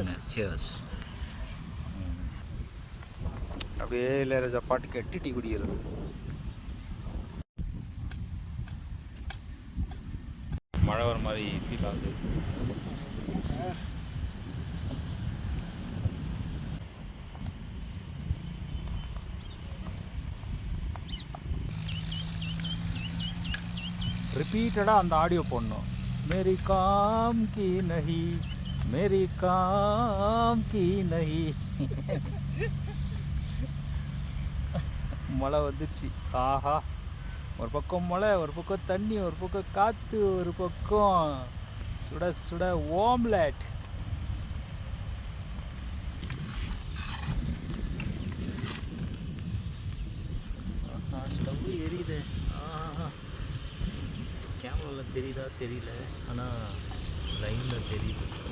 Cheers அப்படியே இளையராஜா பாட்டு கேட்டு டீ குடிக்கிறது. மழை வர மாதிரி ஃபீல் ஆகுது. ரிப்பீட்டடாக அந்த ஆடியோ போடணும். மேரி காம் கி நஹி மேரி காம் की नहीं। மழை வந்துடுச்சு ஆஹா. ஒரு பக்கம் மழை ஒரு பக்கம் தண்ணி ஒரு பக்கம் காற்று ஒரு பக்கம் சுட சுட ஓம்லேட் ஸ்டவ் எரியுது. ஆஹா. கேமராவில் தெரியுதா தெரியல. ஆனால் லைனில் தெரியுது.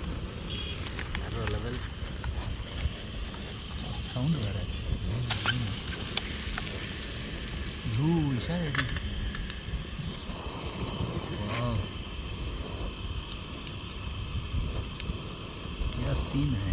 वाटर लेवल साउंड आ रहा है ब्लू क्या सीन है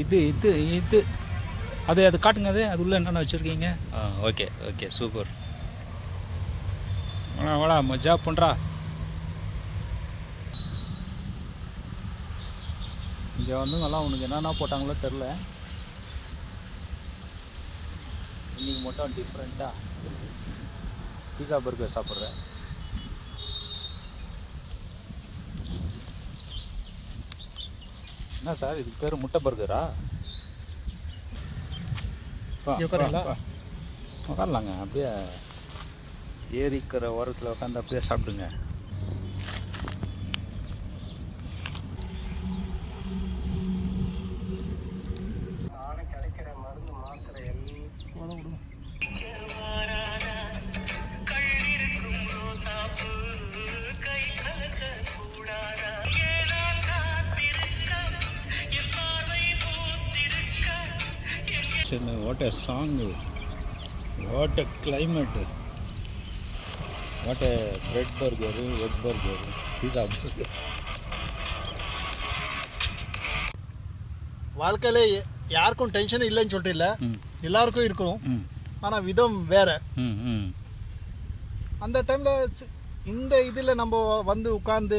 இது இது இது. அது அது காட்டுங்க அது. அது உள்ள என்னென்ன வச்சுருக்கீங்க? ஆ ஓகே ஓகே சூப்பர். வாடா வாடா மஜா பண்ணுறா இங்கே வந்து நல்லா உனக்கு என்னென்ன போட்டாங்களோ தெரில இன்னைக்கு மட்டும் டிஃப்ரெண்ட்டாக பீஸா பர்கர் சாப்பிட்றேன். என்ன சார்? இதுக்கு பேர் முட்டை பர்கரா. உட்காரலாங்க அப்படியே ஏரிக்கிற ஓரத்தில் உட்காந்து அப்படியே சாப்பிடுங்க. சரி what a song what a climate what a bread burger veg burger pizza burger வாழ்க்கையில யாருக்கும் டென்ஷன் இல்லைன்னு சொல்லிட்டு இல்லை. எல்லாருக்கும் இருக்கும். ஆனால் விதம் வேற. அந்த டைமில் இந்த இதில் நம்ம வந்து உட்காந்து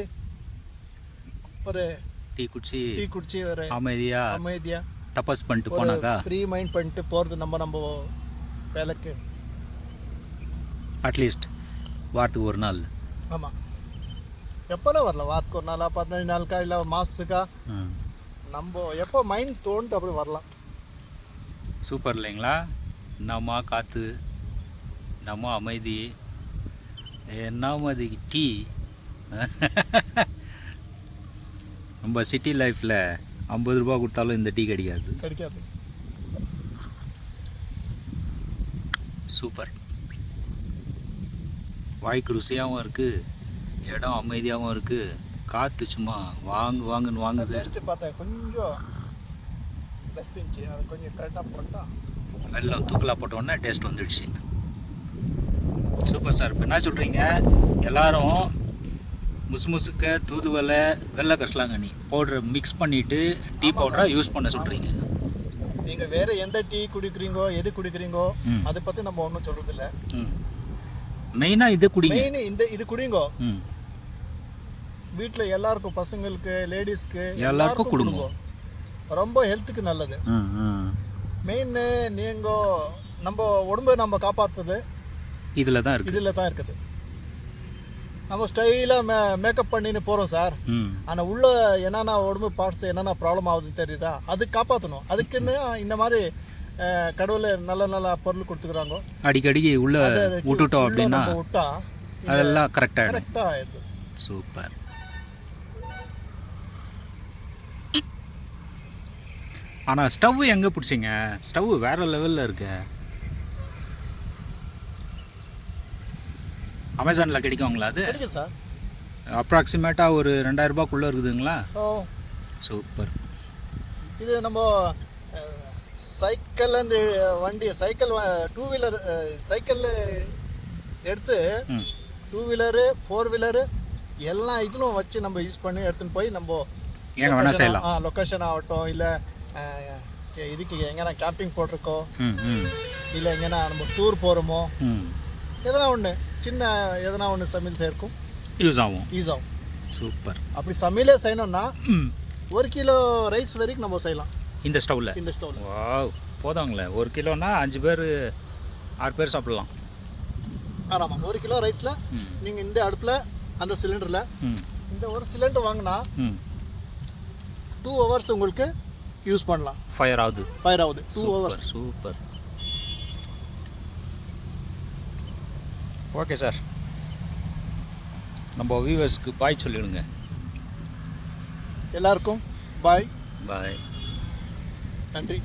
ஒரு டீ குடிச்சு டீ குடிச்சு ஒரு அமைதியா அமைதியா தபஸ் பண்ணிட்டு போனாக்கா? ஃப்ரீ மைண்ட் பண்ணிட்டு போகிறது நம்ம நம்ம வேலைக்கு. அட்லீஸ்ட் வாரத்துக்கு ஒரு நாள். ஆமாம் எப்போனா வரல வாரத்துக்கு ஒரு நாளா பதினஞ்சு நாளுக்கா இல்லை மாதத்துக்கா நம்ம எப்போ மைண்ட் தோணுது அப்படி வரலாம். சூப்பர் இல்லைங்களா? நம்ம காற்று நம்ம அமைதி. என்ன மதி டீ. நம்ம சிட்டி லைஃப்பில் ஐம்பது ரூபா கொடுத்தாலும் இந்த டீ கிடைக்காது. கிடைக்காது. சூப்பர். வாய்க்கு ருசியாகவும் இருக்குது இடம் அமைதியாகவும் இருக்குது காற்று சும்மா வாங்கு வாங்குன்னு வாங்குது. பார்த்தேன் கொஞ்சம் அது கொஞ்சம் கரெக்டாக போட்டால் வெள்ளம் தூக்கலா போட்ட உடனே டேஸ்ட் வந்துடுச்சு சூப்பர் சார் இப்போ என்ன சொல்கிறீங்க எல்லாரும் முசு முசுக்க தூதுவலை வெள்ளை கரிசலாங்கண்ணி பவுடரை மிக்ஸ் பண்ணிவிட்டு டீ பவுடரை யூஸ் பண்ண சொல்கிறீங்க நீங்கள் வேறு எந்த டீ குடிக்கிறீங்கோ எது குடிக்கிறீங்கோ. அதை பற்றி நம்ம ஒன்றும் சொல்கிறதில்ல மெயினாக இதை குடிங்க. மெயின் இந்த இது குடிங்கோ. வீட்டில் எல்லாருக்கும் பசங்களுக்கு லேடிஸ்க்கு எல்லாருக்கும் கொடுங்க. ரொம்ப ஹெல்த்துக்கு நல்லது. மெயின் நீங்கள் நம்ம உடம்பை நம்ம காப்பாற்றுறது இதில் தான் இருக்குது இதில் தான் இருக்குது. நம்ம ஸ்டைலாக மே மேக்கப் பண்ணின்னு போகிறோம் சார். ஆனால் உள்ள என்னென்ன உடம்பு பார்ட்ஸ் என்னென்ன ப்ராப்ளம் ஆகுதுன்னு தெரியுதா அது காப்பாற்றணும் அதுக்குன்னு இந்த மாதிரி கடவுள் நல்ல நல்ல பொருள் கொடுத்துக்கிறாங்க. அடிக்கடி உள்ள விட்டுட்டோம் அப்படின்னா விட்டா அதெல்லாம் கரெக்டாக கரெக்டாக ஆயிடுது. சூப்பர். ஆனால் ஸ்டவ் எங்கே பிடிச்சிங்க? ஸ்டவ் வேறு லெவலில் இருக்குது அமேசானில் கிடைக்குங்களா அது? கிடைக்கும் சார். அப்ராக்சிமேட்டாக ஒரு ரெண்டாயிரம் ரூபாய்க்குள்ளே இருக்குதுங்களா? ஓ. சூப்பர். இது நம்ம சைக்கிள் அந்த வண்டி சைக்கிள் டூ வீலர் சைக்கிள் எடுத்து டூ வீலரு ஃபோர் வீலரு எல்லா இதிலும் வச்சு நம்ம யூஸ் பண்ணி எடுத்துன்னு போய் நம்ம எங்கே வேணால் செய்யலாம். ஆ லொக்கேஷன் ஆகட்டும் இல்லை இதுக்கு எங்கன்னா கேம்பிங் போட்டிருக்கோம் இல்லை எங்கன்னா நம்ம டூர் போகிறோமோ ம். எதனா ஒன்று சின்ன எதனா ஒன்று சமையல் செய்யறக்கும் யூஸ் ஆகும். யூஸ் ஆகும். சூப்பர். அப்படி சமையலே செய்யணும்னா ஒரு கிலோ ரைஸ் வரைக்கும் நம்ம செய்யலாம். இந்த ஸ்டவ்வில் இந்த ஸ்டவ்வில் வாவ் போதாங்களே. ஒரு கிலோனா அஞ்சு பேர் ஆறு பேர் சாப்பிடலாம். ஆமாம் ஒரு கிலோ ரைஸில் நீங்கள் இந்த அடுப்பில் அந்த சிலிண்டரில் இந்த ஒரு சிலிண்டர் வாங்கினா டூ ஹவர்ஸ் உங்களுக்கு யூஸ் பண்ணலாம். ஃபயர் ஆகுது. ஃபயர் ஆகுது. Two hours super. Okay sir. நம்ம வியூவர்ஸ்க்கு பாய் சொல்லிடுங்க. எல்லாருக்கும் பாய் பாய் நன்றி.